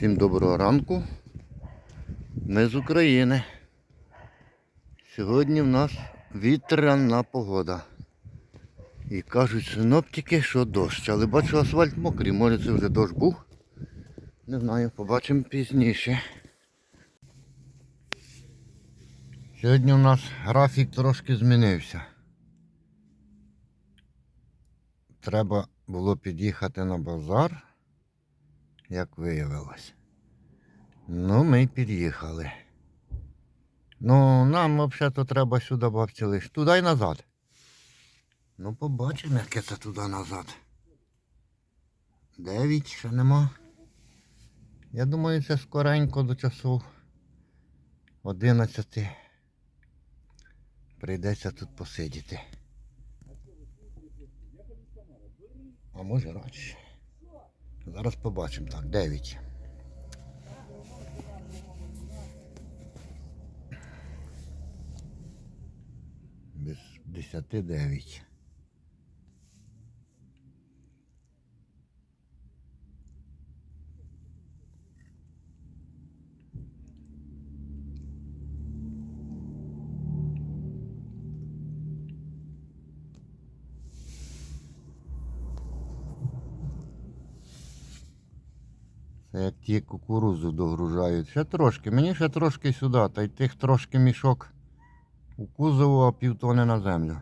Всім доброго ранку. Ми з України. Сьогодні в нас вітряна погода. І кажуть синоптики, що дощ. Але бачу асфальт мокрий, може це вже дощ був. Не знаю, побачимо пізніше. Сьогодні у нас графік трошки змінився. Треба було під'їхати на базар, як виявилось. Ну, ми під'їхали. Ну, нам взагалі треба сюди бабці лиш. Туди й назад. Ну, побачимо, яке це туди назад. Дев'ять ще нема. Я думаю, це скоренько до часу 11. Прийдеться тут посидіти. А може радше. Зараз побачимо. Так, 9. Без 10 9. Як ті кукурузу догружають. Ще трошки, мені ще трошки сюди, та й тих трошки мішок у кузову, а півтони на землю.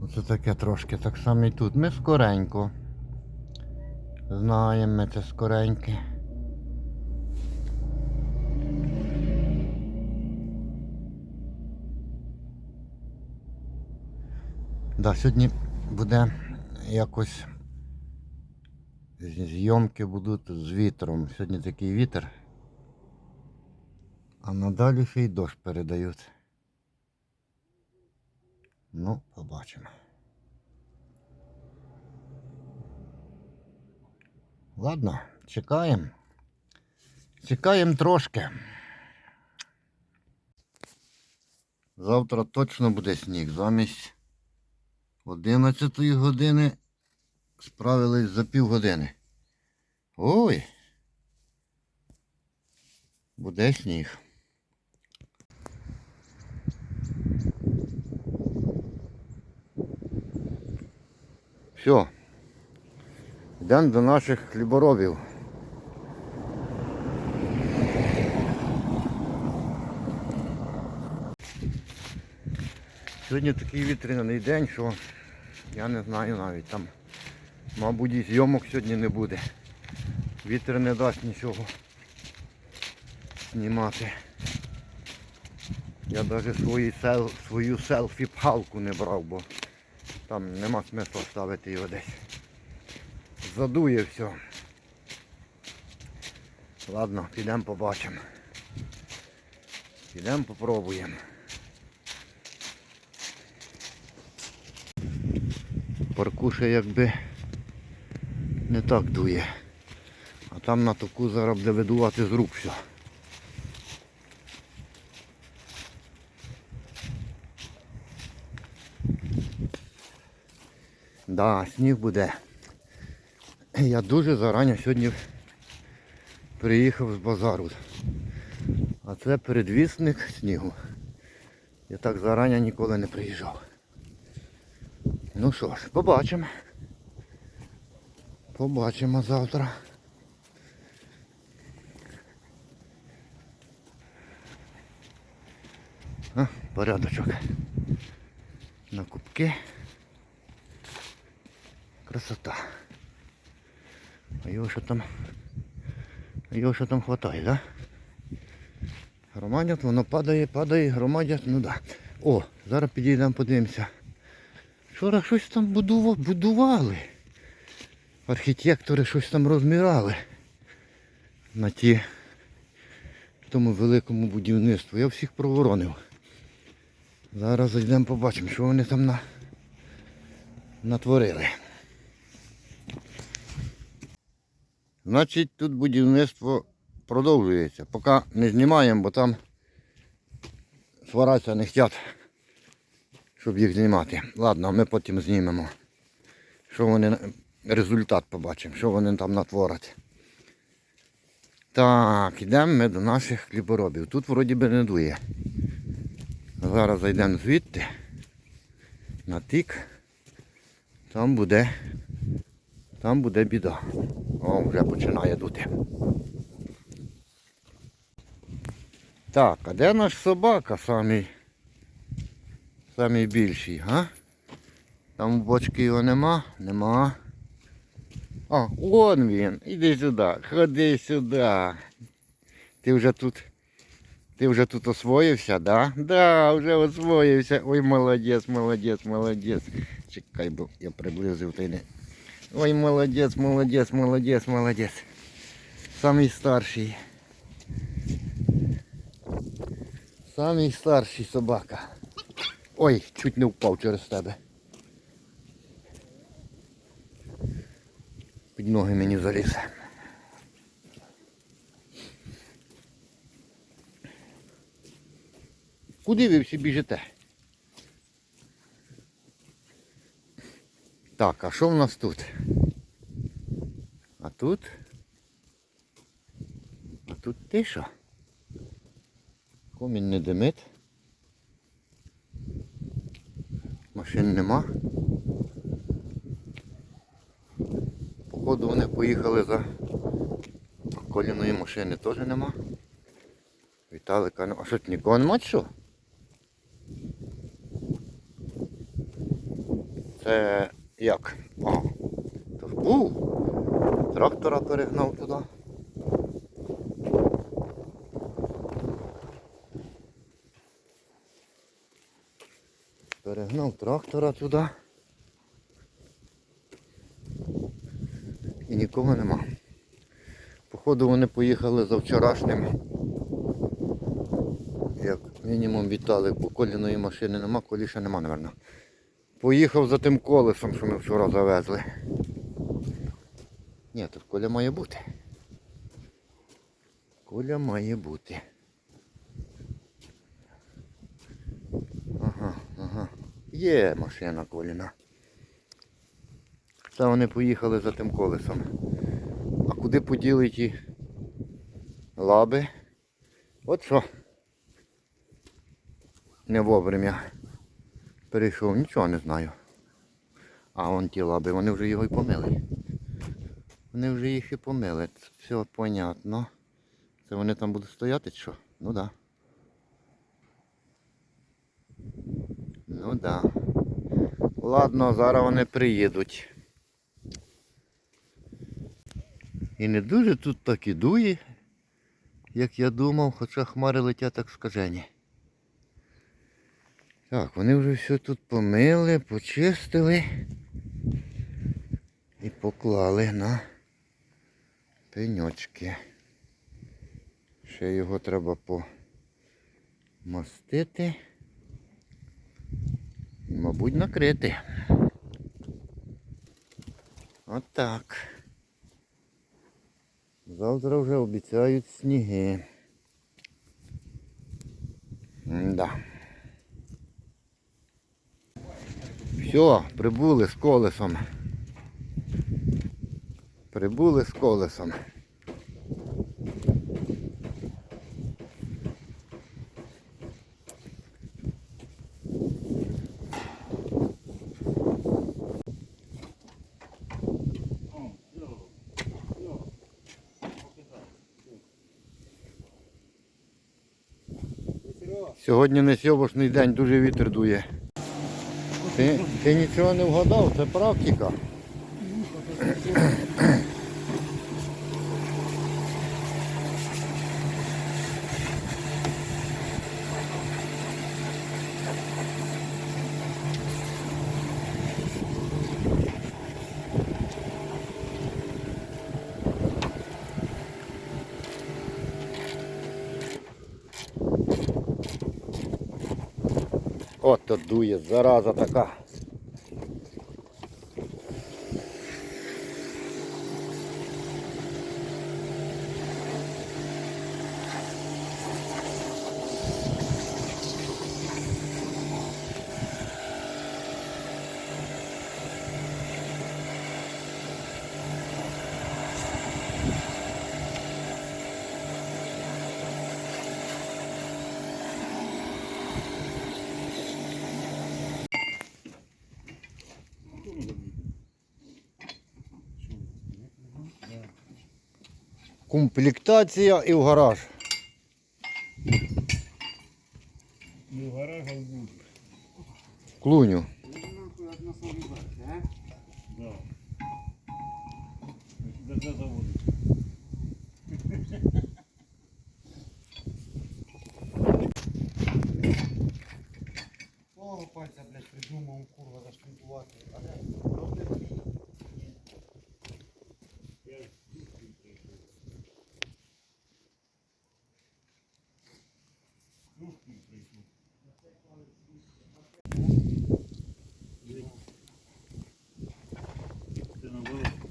Оце таке трошки, так само і тут. Ми скоренько. Знаємо ми це скореньке. Да, сьогодні буде якось зйомки будуть з вітром. Сьогодні такий вітер. А надалі ще й дощ передають. Ну, побачимо. Ладно, чекаємо. Чекаємо трошки. Завтра точно буде сніг. Замість 11 години справились за півгодини. Ой. Буде сніг. Все. Йдемо до наших хліборобів. Сьогодні такий вітряний день, що я не знаю навіть там. Мабуть, і зйомок сьогодні не буде. Вітер не дасть нічого знімати. Я навіть свої сел, свою селфі-палку не брав, бо там нема смисла ставити його десь. Задує все. Ладно, підемо побачимо. Підемо попробуємо. Паркуша якби не так дує. А там на току зараз буде видувати з рук все. Да, сніг буде. Я дуже зарані сьогодні приїхав з базару. А це передвісник снігу. Я так зарані ніколи не приїжджав. Ну що ж, побачимо. Побачимо завтра. А, порядочок. На кубки. Красота. А його що там? А його що там хватає, да? Громадять, воно падає, падає, громадять, ну да. О, зараз підійдемо, подивимося. Вчора щось там будува- будували. Архітектори щось там розмірали на ті тому великому будівництву. Я всіх проворонив. Зараз зайдемо побачимо, що вони там на... натворили. Значить, тут будівництво продовжується. Поки не знімаємо, бо там сваратися не хочуть, щоб їх знімати. Ладно, ми потім знімемо. Що вони результат побачимо, що вони там натворять. Так, йдемо ми до наших хліборобів. Тут вроді би не дує. Зараз зайдемо звідти. На тик. Там буде. Там буде біда. О, вже починає дути. Так, а де наш собака самий, самий більший, га? Там бочки його нема? Нема. О, вон він. Іди сюди, ходи сюди. Ти вже тут. Ти вже тут освоївся, да? Да, вже освоївся. Ой, молодець, молодець, молодець. Чекай, бо я приблизив ти не. Ой, молодець, молодець, молодець, молодець. Самий старший. Самий старший собака. Ой, чуть не впав через тебе. Під ноги мені заліз. Куди ви всі біжите? Так, а що в нас тут? А тут? А тут тиша. Комін не димить. Машин нема. Походу вони поїхали за коліної машини теж нема. Віталика нема. А що нікого нема що? Це як? А, то був. Трактора перегнав туди. Перегнав трактора туди. І нікого нема. Походу вони поїхали за вчорашнім. Як мінімум Віталик, бо коліної машини нема, колі ще нема, мабуть. Поїхав за тим колесом, що ми вчора завезли. Ні, тут коля має бути. Коля має бути. Ага, ага. Є машина коліна. Це вони поїхали за тим колесом. А куди поділи ті лаби? От що. Не вовремя перейшов, нічого не знаю. А вон ті лаби, вони вже його й помили. Вони вже їх і помили. Все понятно. Це вони там будуть стояти чи що? Ну да. Ну да. Ладно, зараз вони приїдуть. І не дуже тут так і дує, як я думав, хоча хмари летять так скажені. Так, вони вже все тут помили, почистили і поклали на пеньочки. Ще його треба помастити і, мабуть, накрити. Отак. Завтра вже обіцяють сніги. Да. Все, прибули з колесом. Прибули з колесом. Сьогодні не сьогоднішній день, дуже вітер дує. Ти, ти нічого не вгадав, це практика. От то дує, зараза така. Комплектація і в гараж. Не в гараж, а в буд. Клуню. Да. Це заводить? Свого пальця, блядь, придумав, курва, зашлінкувати. А де? Це наоборот.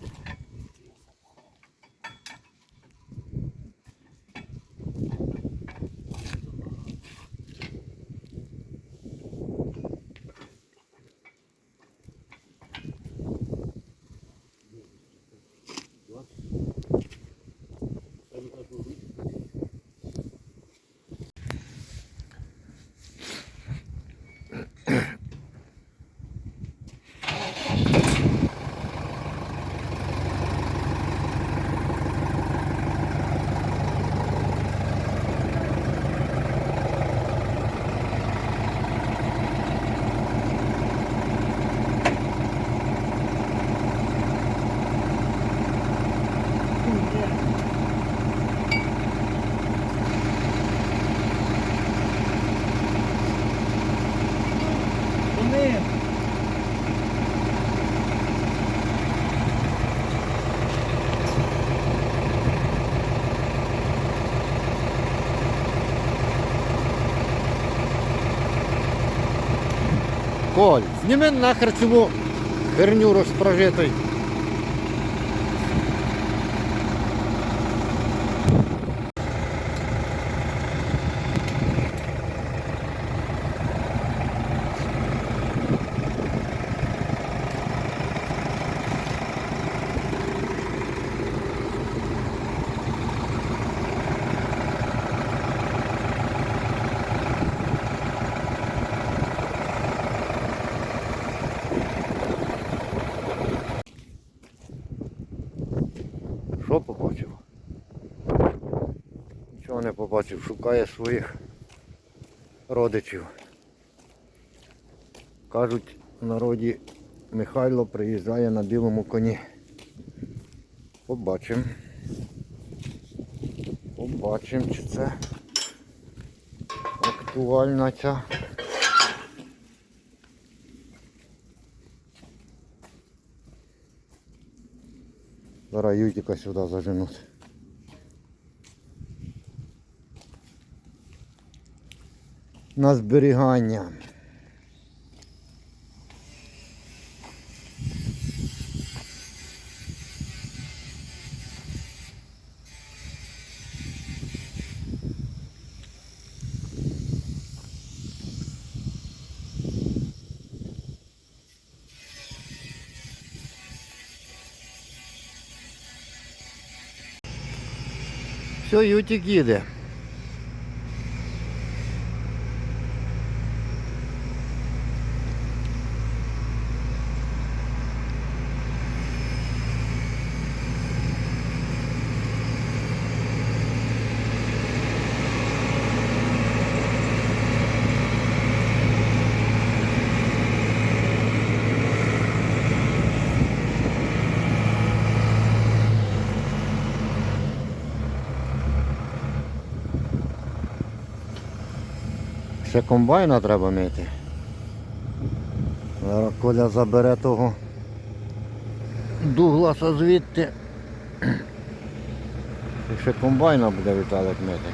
Вони Коль, зніми нахер цю херню розпрожитий. Що побачив? Нічого не побачив, шукає своїх родичів. Кажуть, в народі Михайло приїжджає на білому коні. Побачимо. Побачимо, чи це актуальна ця. Зараз Ютика сюди заженуть. На зберігання. Ютик їде. Ще комбайна треба мити. Зараз Коля забере того Дугласа звідти. І ще комбайна буде Віталик мити.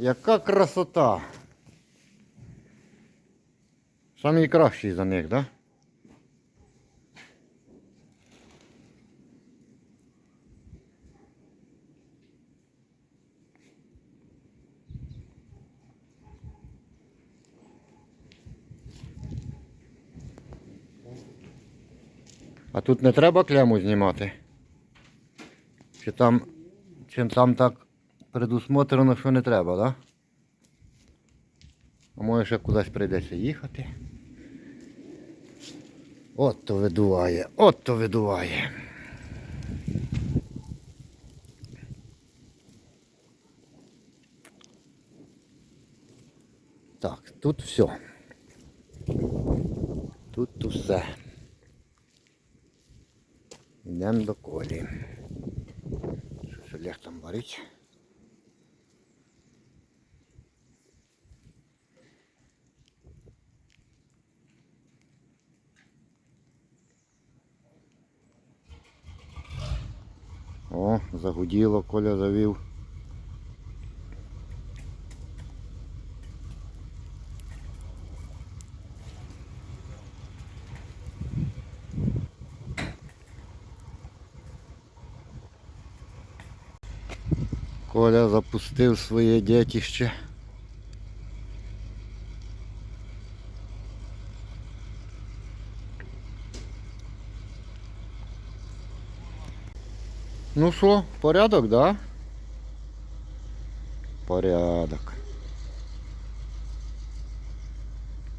Яка красота! Самий кращий за них, так? Да? А тут не треба кляму знімати? Чи там, чи там так предусмотрено, що не треба, так? А може ще кудись прийдеться їхати. От то видуває, от то видуває. Так, тут все. Тут усе. Йдемо до колі. Щось Олег там варить. О, загуділо, Коля завів. Коля запустив своє дітище. Ну що, порядок, да? Порядок.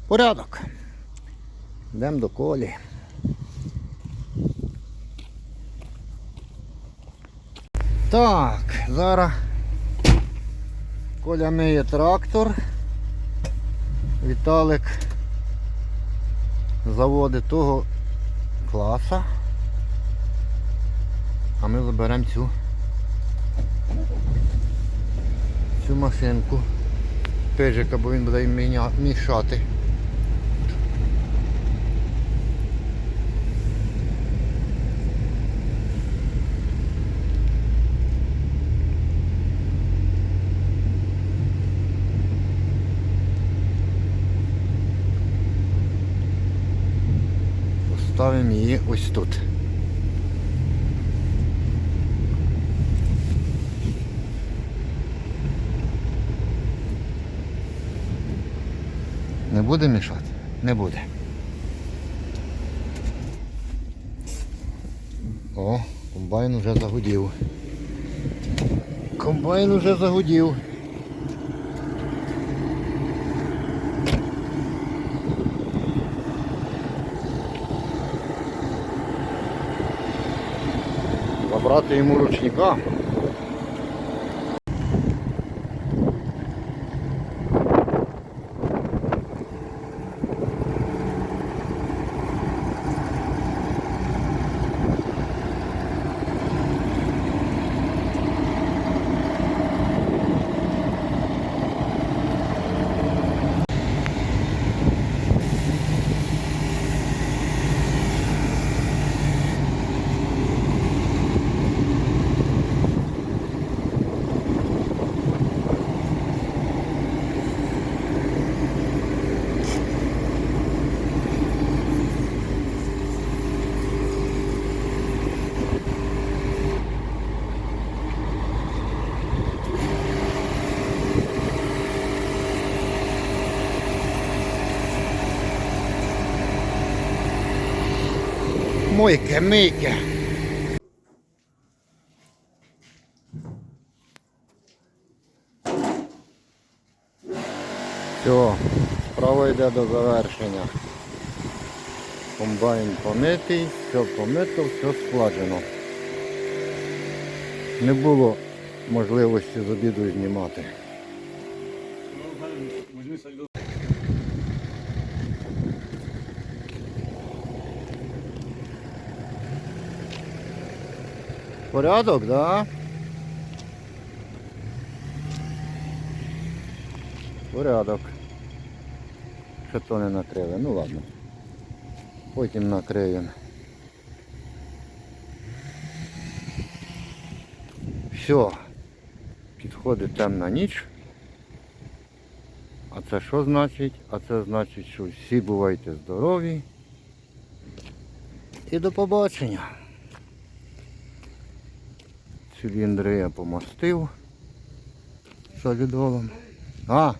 Порядок. Йдемо до колі. Так, зараз Коля миє трактор. Віталик заводить того класа. А ми заберемо цю цю машинку пижика, бо він буде мішати. Поставимо її ось тут. Не буде мішати? Не буде. О, комбайн вже загудів. Комбайн уже загудів. Забрати йому ручника. Мойке, мийке. Все, справа йде до завершення. Комбайн помитий, все помито, все складено. Не було можливості з обіду знімати. Порядок, да? Порядок. Ще то не накрили. Ну ладно. Потім накриємо. Все. Підходить темна ніч. А це що значить? А це значить, що всі бувайте здорові. І до побачення. Циліндри я помастив солідолом. А,